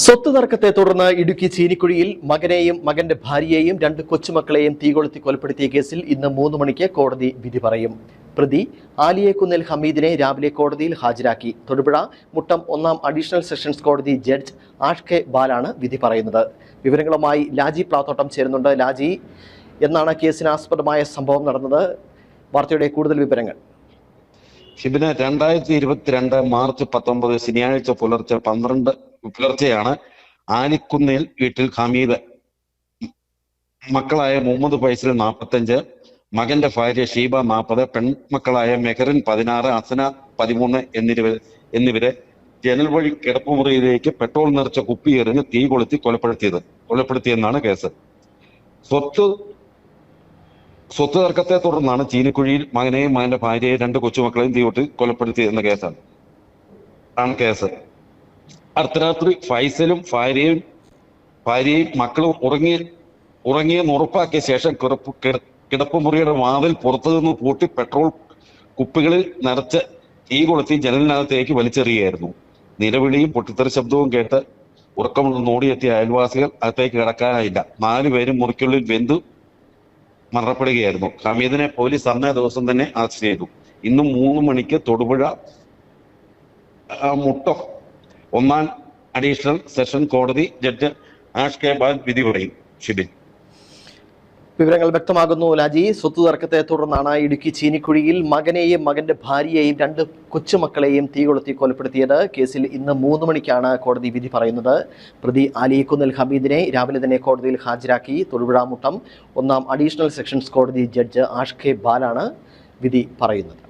സ്വത്ത് തർക്കത്തെ തുടർന്ന് ഇടുക്കി ചീനിക്കുഴിയിൽ മകനെയും മകന്റെ ഭാര്യയെയും രണ്ട് കൊച്ചുമക്കളെയും തീകൊളുത്തി കൊലപ്പെടുത്തിയ കേസിൽ ഇന്ന് മൂന്ന് മണിക്ക് കോടതി വിധി പറയും. പ്രതി ആലിയേക്കുന്നിൽ ഹമീദിനെ രാവിലെ കോടതിയിൽ ഹാജരാക്കി. തൊടുപുഴ മുട്ടം ഒന്നാം അഡീഷണൽ സെഷൻസ് കോടതി ജഡ്ജ് ആഷ് കെ ബാലാണ് വിധി പറയുന്നത്. വിവരങ്ങളുമായി ലാജി പ്ലാത്തോട്ടം ചേരുന്നുണ്ട്. ലാജി എന്നാണ് കേസിന് ആസ്പദമായ സംഭവം നടന്നത്? വാർത്തയുടെ കൂടുതൽ വിവരങ്ങൾ. ഷിബിന് രണ്ടായിരത്തി ഇരുപത്തിരണ്ട് മാർച്ച് പത്തൊമ്പത് ശനിയാഴ്ച പുലർച്ചെ പന്ത്രണ്ട് പുലർച്ചെയാണ് ആനിക്കുന്നിൽ വീട്ടിൽ ഹമീദ്. മക്കളായ മുഹമ്മദ് ഫൈസൽ നാൽപ്പത്തഞ്ച് മകന്റെ ഭാര്യ ഷീബ നാൽപ്പത് പെൺമക്കളായ മെഹറിൻ പതിനാറ് അസന പതിമൂന്ന് എന്നിവ എന്നിവരെ ജനൽ വഴി കിടപ്പുമുറിയിലേക്ക് പെട്രോൾ നിറച്ച കുപ്പി എറിഞ്ഞ് തീ കൊളുത്തി കൊലപ്പെടുത്തിയത്. കൊലപ്പെടുത്തിയെന്നാണ് കേസ്. സ്വത്ത് സ്വത്ത് തർക്കത്തെ തുടർന്നാണ് ചീനിക്കുഴിയിൽ മകനെയും മകന്റെ ഭാര്യയെയും രണ്ട് കൊച്ചുമക്കളെയും തീ കൊട്ടി കൊലപ്പെടുത്തിയെന്ന കേസാണ്. ആണ് കേസ്. അർദ്ധരാത്രി ഫൈസലും ഭാര്യയും ഭാര്യയും മക്കളും ഉറങ്ങി ഉറങ്ങിയെന്ന് ഉറപ്പാക്കിയ ശേഷം കിടപ്പ് കിട- കിടപ്പുമുറിയുടെ വാതിൽ പുറത്തു നിന്ന് പൂട്ടി പെട്രോൾ കുപ്പികളിൽ നിറച്ച് തീ കൊളുത്തി ജനലിനകത്തേക്ക് വലിച്ചെറിയായിരുന്നു നിലവിളിയും പൊട്ടിത്തെറി ശബ്ദവും കേട്ട് ഉറക്കമുള്ള ഓടിയെത്തിയ അയൽവാസികൾ അകത്തേക്ക് കിടക്കാനായില്ല. നാലുപേരും മുറിക്കുള്ളിൽ വെന്തു മരണപ്പെടുകയായിരുന്നു. ഹമീദിനെ പോലീസ് അന്നേ ദിവസം തന്നെ അറസ്റ്റ് ചെയ്തു. ഇന്നും മൂന്ന് മണിക്ക് തൊടുപുഴ മുട്ടം ഒന്നാം അഡീഷണൽ സെഷൻ കോടതി ജഡ്ജ് ആഷ് കെ ബാൽ വിധി പറയും. ഷിബിൻ. വിവരങ്ങൾ വ്യക്തമാകുന്നു. ലാജി സ്വത്ത് തർക്കത്തെ തുടർന്നാണ് ഇടുക്കി ചീനിക്കുഴിയിൽ മകനെയും മകന്റെ ഭാര്യയെയും രണ്ട് കൊച്ചുമക്കളെയും തീകൊളുത്തി കൊലപ്പെടുത്തിയത്. കേസിൽ ഇന്ന് മൂന്ന് മണിക്കാണ് കോടതി വിധി പറയുന്നത്. പ്രതി അലിക്കുന്നിൽ ഹമീദിനെ രാവിലെ തന്നെ കോടതിയിൽ ഹാജരാക്കി. തൊടുപുഴ മുട്ടം ഒന്നാം അഡീഷണൽ സെഷൻസ് കോടതി ജഡ്ജ് ആഷ് കെ ബാലാണ് വിധി പറയുന്നത്.